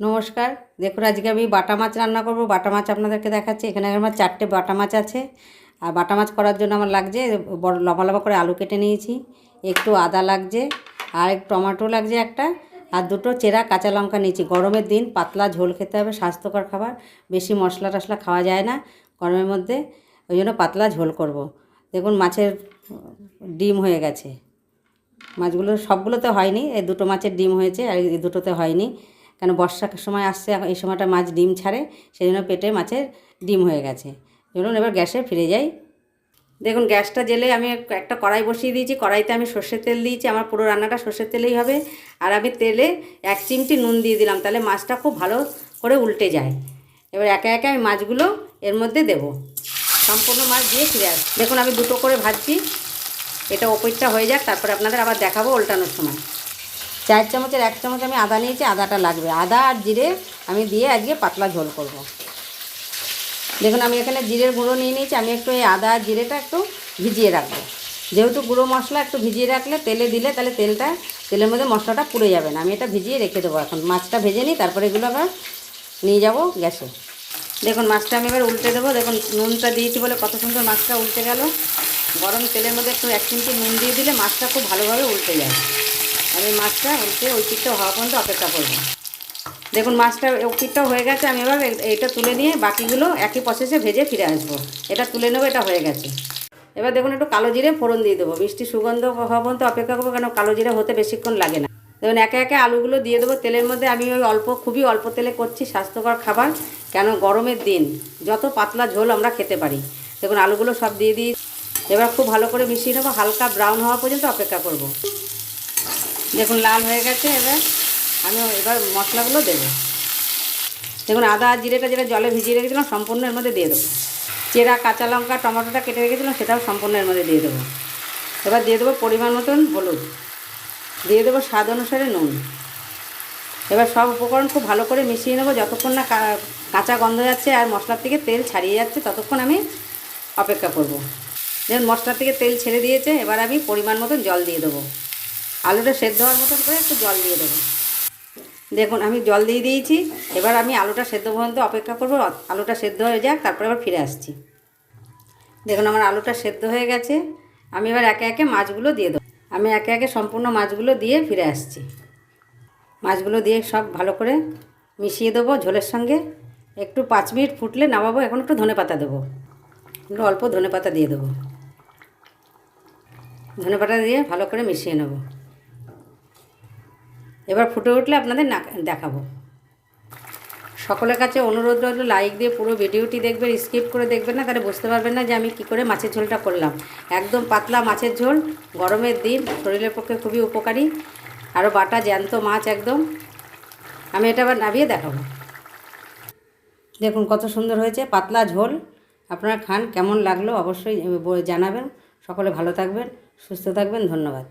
নমস্কার। দেখুন, আজকে আমি বাটা মাছ রান্না করব। বাটা মাছ আপনাদেরকে দেখাচ্ছি। এখানে আমার চারটে বাটা মাছ আছে। আর বাটা মাছ করার জন্য আমার লাগছে বড় লম্বা লম্বা করে আলু কেটে নিয়েছি। একটু আদা লাগছে, আর এক টমেটো লাগছে একটা, আর দুটো চেরা কাঁচা লঙ্কা নিয়েছি। গরমের দিন পাতলা ঝোল খেতে হবে, স্বাস্থ্যকর খাবার। বেশি মশলা টশলা খাওয়া যায় না গরমের মধ্যে। ওই জন্য পাতলা ঝোল করব। দেখুন, মাছের ডিম হয়ে গেছে। মাছগুলো সবগুলোতে হয়নি। এই দুটো মাছের ডিম হয়েছে, আর এই দুটোতে হয়নি। কেন বর্ষার সময় আসছে, এখন এই সময়টা মাছ ডিম ছাড়ে সেই জন্য পেটে মাছের ডিম হয়ে গেছে। চলুন এবার গ্যাসে ফিরে যাই। দেখুন, গ্যাসটা জেলে আমি একটা কড়াই বসিয়ে দিয়েছি। কড়াইতে আমি সর্ষের তেল দিয়েছি, আমার পুরো রান্নাটা সর্ষের তেলেই হবে। আর আমি তেলে এক চিমটি নুন দিয়ে দিলাম, তাহলে মাছটা খুব ভালো করে উল্টে যায়। এবার একে একে আমি মাছগুলো এর মধ্যে দেব। সম্পূর্ণ মাছ দিয়ে ফিরে আস, দেখুন আমি দুটো করে ভাজছি। এটা ওপরটা হয়ে যাক, তারপরে আপনাদের আবার দেখাবো উল্টানোর সময়। চার চামচের এক চামচ আমি আদা নিয়েছি, আদাটা লাগবে। আদা আর জিরে আমি দিয়ে আজকে পাতলা ঝোল করব। দেখুন, আমি এখানে জিরের গুঁড়ো নিয়ে নিয়েছি, আমি একটু এই আদা আর জিরেটা একটু ভিজিয়ে রাখব। যেহেতু গুঁড়ো মশলা একটু ভিজিয়ে রাখলে, তেলে দিলে তাহলে তেলটা, তেলের মধ্যে মশলাটা পুড়ে যাবে না। আমি এটা ভিজিয়ে রেখে দেবো এখন। মাছটা ভেজে নিই, তারপরে এগুলো আবার নিয়ে যাব গ্যাসে। দেখুন, মাছটা আমি এবার উল্টে দেবো। দেখুন, নুনটা দিয়েছি বলে কত সুন্দর মাছটা উল্টে গেল। গরম তেলের মধ্যে একটু এক চিমটি নুন দিয়ে দিলে মাছটা খুব ভালোভাবে উল্টে যায়। এই মাছটা উল্টে ওই পিঠটা হওয়া পর্যন্ত অপেক্ষা করব। দেখুন, মাছটা ওই পিঠটাও হয়ে গেছে, আমি এবার এটা তুলে নিয়ে বাকিগুলো একই প্রসেসে ভেজে ফিরে আসব। এটা তুলে নেব, এটা হয়ে গেছে। এবার দেখুন, একটু কালো জিরে ফোড়ন দিয়ে দেবো। মিষ্টি সুগন্ধ হওয়া পর্যন্ত অপেক্ষা করব, কেন কালো জিরে হতে বেশিক্ষণ লাগে না। দেখুন, একে একে আলুগুলো দিয়ে দেবো। তেলের মধ্যে আমি ওই অল্প, খুবই অল্প তেলে করছি, স্বাস্থ্যকর খাবার। কেন গরমের দিন, যত পাতলা ঝোল আমরা খেতে পারি। দেখুন, আলুগুলো সব দিয়ে দিই এবার খুব ভালো করে মিশিয়ে নেব। হালকা ব্রাউন হওয়া পর্যন্ত অপেক্ষা করব। দেখুন, লাল হয়ে গেছে এবার। আমি এবার মশলাগুলো দেবো। দেখুন, আদা জিরেটা যেটা জলে ভিজিয়ে রেখেছিলাম, সম্পূর্ণ এর মধ্যে দিয়ে দেবো। চেরা, কাঁচা লঙ্কা, টমেটোটা কেটে রেখেছিলাম, সেটাও সম্পূর্ণ এর মধ্যে দিয়ে দেবো। এবার দিয়ে দেবো পরিমাণ মতন হলুদ। দিয়ে দেবো স্বাদ অনুসারে নুন। এবার সব উপকরণ খুব ভালো করে মিশিয়ে নেব। যতক্ষণ না কাঁচা গন্ধ যাচ্ছে আর মশলার থেকে তেল ছাড়িয়ে যাচ্ছে, ততক্ষণ আমি অপেক্ষা করব। যেমন মশলার থেকে তেল ছেড়ে দিয়েছে, এবার আমি পরিমাণ মতন জল দিয়ে দেবো। আলুটা সেদ্ধ হওয়ার মতন করে একটু জল দিয়ে দেবো। দেখুন, আমি জল দিয়ে দিয়েছি। এবার আমি আলুটা সেদ্ধ পর্যন্ত অপেক্ষা করব। আলুটা সেদ্ধ হয়ে যাক, তারপরে আবার ফিরে আসছি। দেখুন, আমার আলুটা সেদ্ধ হয়ে গেছে। আমি এবার একে একে মাছগুলো দিয়ে দেবো। আমি একে একে সম্পূর্ণ মাছগুলো দিয়ে ফিরে আসছি। মাছগুলো দিয়ে সব ভালো করে মিশিয়ে দেবো ঝোলের সঙ্গে। একটু পাঁচ মিনিট ফুটলে নামাবো। এখন একটু ধনে পাতা দেবো। একটু অল্প ধনে পাতা দিয়ে দেবো। ধনে পাতা দিয়ে ভালো করে মিশিয়ে নেব। এবার ফুটে উঠলে আপনাদের না দেখাবো। সকলের কাছে অনুরোধ রইল লাইক দিয়ে পুরো ভিডিওটি দেখবেন স্কিপ করে দেখবেন না, তাহলে বুঝতে পারবেন না যে আমি কি করে মাছের ঝোলটা করলাম। একদম পাতলা মাছের ঝোল, গরমের দিন, শরীরের পক্ষে খুবই উপকারী। আরও বাটা জ্যান্ত মাছ একদম। আমি এটা আবার নামিয়ে দেখাবো। দেখুন কত সুন্দর হয়েছে, পাতলা ঝোল। আপনারা খান, কেমন লাগল অবশ্যই জানাবেন। সকলে ভালো থাকবেন, সুস্থ থাকবেন, ধন্যবাদ।